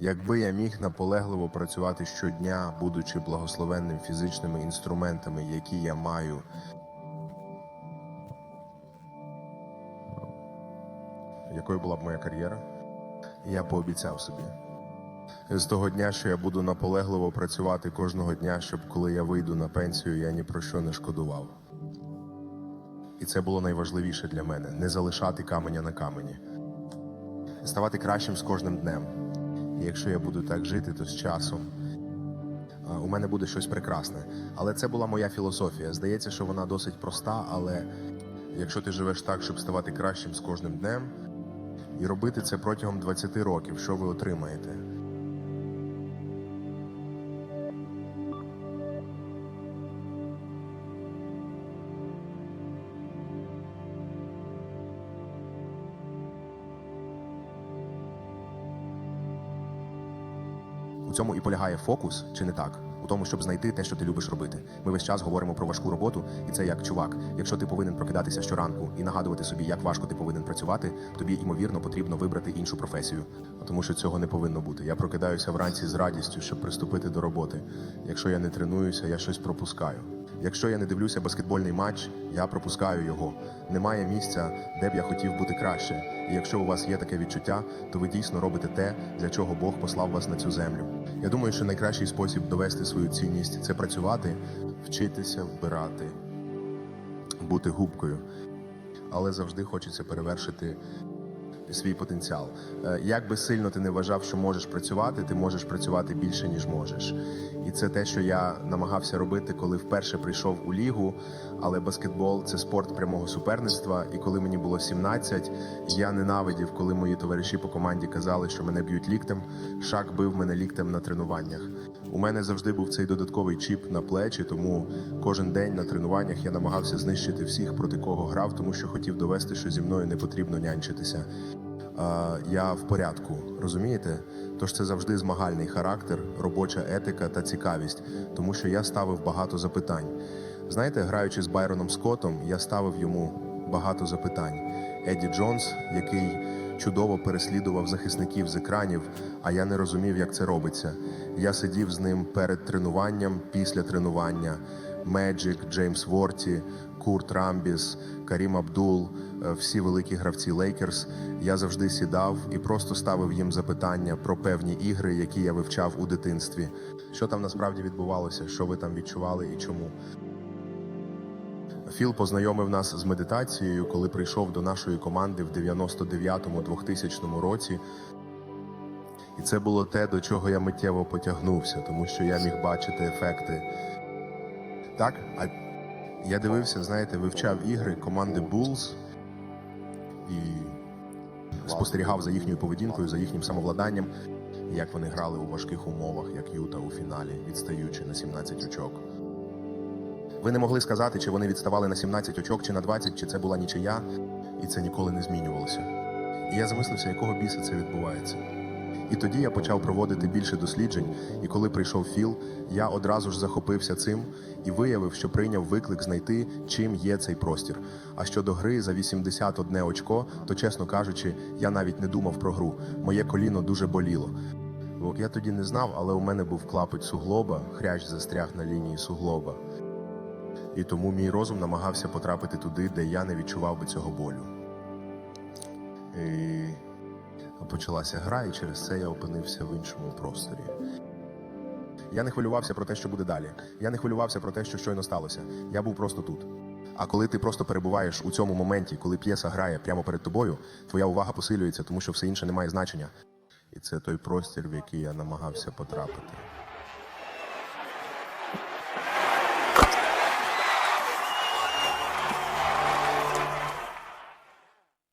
Якби я міг наполегливо працювати щодня, будучи благословенним фізичними інструментами, які я маю, якою була б моя кар'єра, я пообіцяв собі. З того дня, що я буду наполегливо працювати кожного дня, щоб коли я вийду на пенсію, я ні про що не шкодував. І це було найважливіше для мене не залишати каменя на камені, ставати кращим з кожним днем. І якщо я буду так жити, то з часом у мене буде щось прекрасне. Але це була моя філософія. Здається, що вона досить проста, але якщо ти живеш так, щоб ставати кращим з кожним днем, і робити це протягом 20 років, що ви отримаєте? У цьому і полягає фокус, чи не так? У тому, щоб знайти те, що ти любиш робити. Ми весь час говоримо про важку роботу, і це як чувак. Якщо ти повинен прокидатися щоранку і нагадувати собі, як важко ти повинен працювати, тобі ймовірно потрібно вибрати іншу професію, тому що цього не повинно бути. Я прокидаюся вранці з радістю, щоб приступити до роботи. Якщо я не тренуюся, я щось пропускаю. Якщо я не дивлюся баскетбольний матч, я пропускаю його. Немає місця, де б я хотів бути краще. І якщо у вас є таке відчуття, то ви дійсно робите те, для чого Бог послав вас на цю землю. Я думаю, що найкращий спосіб довести свою цінність це працювати, вчитися вбирати, бути губкою. Але завжди хочеться перевершити свій потенціал. Е, Як би сильно ти не вважав, що можеш працювати, ти можеш працювати більше, ніж можеш. І це те, що я намагався робити, коли вперше прийшов у лігу. Але баскетбол це спорт прямого суперництва. І коли мені було 17, я ненавидів, коли мої товариші по команді казали, що мене б'ють ліктем. Шак бив мене ліктем на тренуваннях. У мене завжди був цей додатковий чіп на плечі, тому кожен день на тренуваннях я намагався знищити всіх, проти кого грав, тому що хотів довести, що зі мною не потрібно нянчитися. Я в порядку, розумієте? Тож це завжди змагальний характер, робоча етика та цікавість, тому що я ставив багато запитань. Знаєте, граючи з Байроном Скоттом, я ставив йому багато запитань. Едді Джонс, який чудово переслідував захисників з екранів, а я не розумів, як це робиться. Я сидів з ним перед тренуванням, після тренування. Меджик, Джеймс Ворті, Курт Рамбіс, Карім Абдул, е, всі великі гравці Лейкерс. Я завжди сідав і просто ставив їм запитання про певні ігри, які я вивчав у дитинстві. Що там насправді відбувалося, що ви там відчували і чому. Філ познайомив нас з медитацією, коли прийшов до нашої команди в 99-2000 році. І це було те, до чого я миттєво потягнувся, тому що я міг бачити ефекти. Так, а я дивився, знаєте, вивчав ігри команди Bulls і спостерігав за їхньою поведінкою, за їхнім самовладанням, як вони грали у важких умовах, як Юта у фіналі, відстаючи на 17 очок. Ви не могли сказати, чи вони відставали на 17 очок, чи на 20, чи це була нічия, і це ніколи не змінювалося. І я замислився, якого біса це відбувається. І тоді я почав проводити більше досліджень, і коли прийшов Філ, я одразу ж захопився цим і виявив, що прийняв виклик знайти, чим є цей простір. А щодо гри за 81 очко, то чесно кажучи, я навіть не думав про гру. Моє коліно дуже боліло. Бо я тоді не знав, але у мене був клапоть суглоба, хрящ застряг на лінії суглоба. І тому мій розум намагався потрапити туди, де я не відчував би цього болю. І почалася гра, і через це я опинився в іншому просторі. Я не хвилювався про те, що буде далі. Я не хвилювався про те, що щойно сталося. Я був просто тут. А коли ти просто перебуваєш у цьому моменті, коли п'єса грає прямо перед тобою, твоя увага посилюється, тому що все інше не має значення. І це той простір, в який я намагався потрапити.